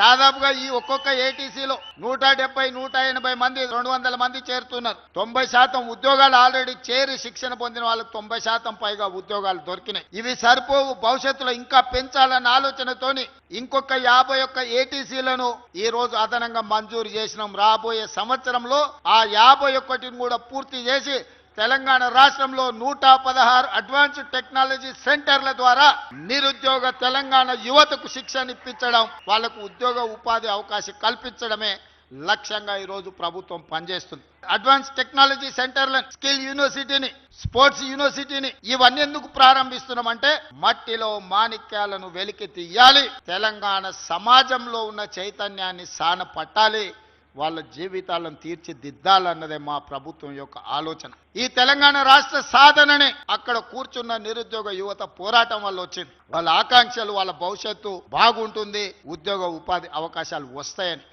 దాదాపుగా ఈ ఒక్కొక్క ఏటీసీలో నూట డెబ్బై నూట ఎనభై మంది రెండు వందల మంది చేరుతున్నారు. తొంభై శాతం ఉద్యోగాలు ఆల్రెడీ చేరి శిక్షణ పొందిన వాళ్ళకి తొంభై శాతం పైగా ఉద్యోగాలు దొరికినాయి. ఇవి సరిపోవు భవిష్యత్తులో ఇంకా పెంచాలన్న ఆలోచనతోని ఇంకొక యాభై ఒక్క ఏటీసీలను ఈ రోజు అదనంగా మంజూరు చేసినాం. రాబోయే సంవత్సరంలో ఆ యాభై ఒక్కటిని కూడా పూర్తి చేసి తెలంగాణ రాష్ట్రంలో నూట పదహారు అడ్వాన్స్డ్ టెక్నాలజీ సెంటర్ల ద్వారా నిరుద్యోగ తెలంగాణ యువతకు శిక్షణ ఇప్పించడం వాళ్ళకు ఉద్యోగ ఉపాధి అవకాశం కల్పించడమే లక్ష్యంగా ఈ రోజు ప్రభుత్వం పనిచేస్తుంది. అడ్వాన్స్ టెక్నాలజీ సెంటర్లను స్కిల్ యూనివర్సిటీని స్పోర్ట్స్ యూనివర్సిటీని ఇవన్నీ ఎందుకు ప్రారంభిస్తున్నామంటే మట్టిలో మాణిక్యాలను వెలికి తీయాలి తెలంగాణ సమాజంలో ఉన్న చైతన్యాన్ని సాన పట్టాలి వాళ్ళ జీవితాలను తీర్చిదిద్దాలన్నదే మా ప్రభుత్వం యొక్క ఆలోచన. ఈ తెలంగాణ రాష్ట్ర సాధననే అక్కడ కూర్చున్న నిరుద్యోగ యువత పోరాటం వల్ల వచ్చింది. వాళ్ళ ఆకాంక్షలు వాళ్ళ భవిష్యత్తు బాగుంటుంది ఉద్యోగ ఉపాధి అవకాశాలు వస్తాయని.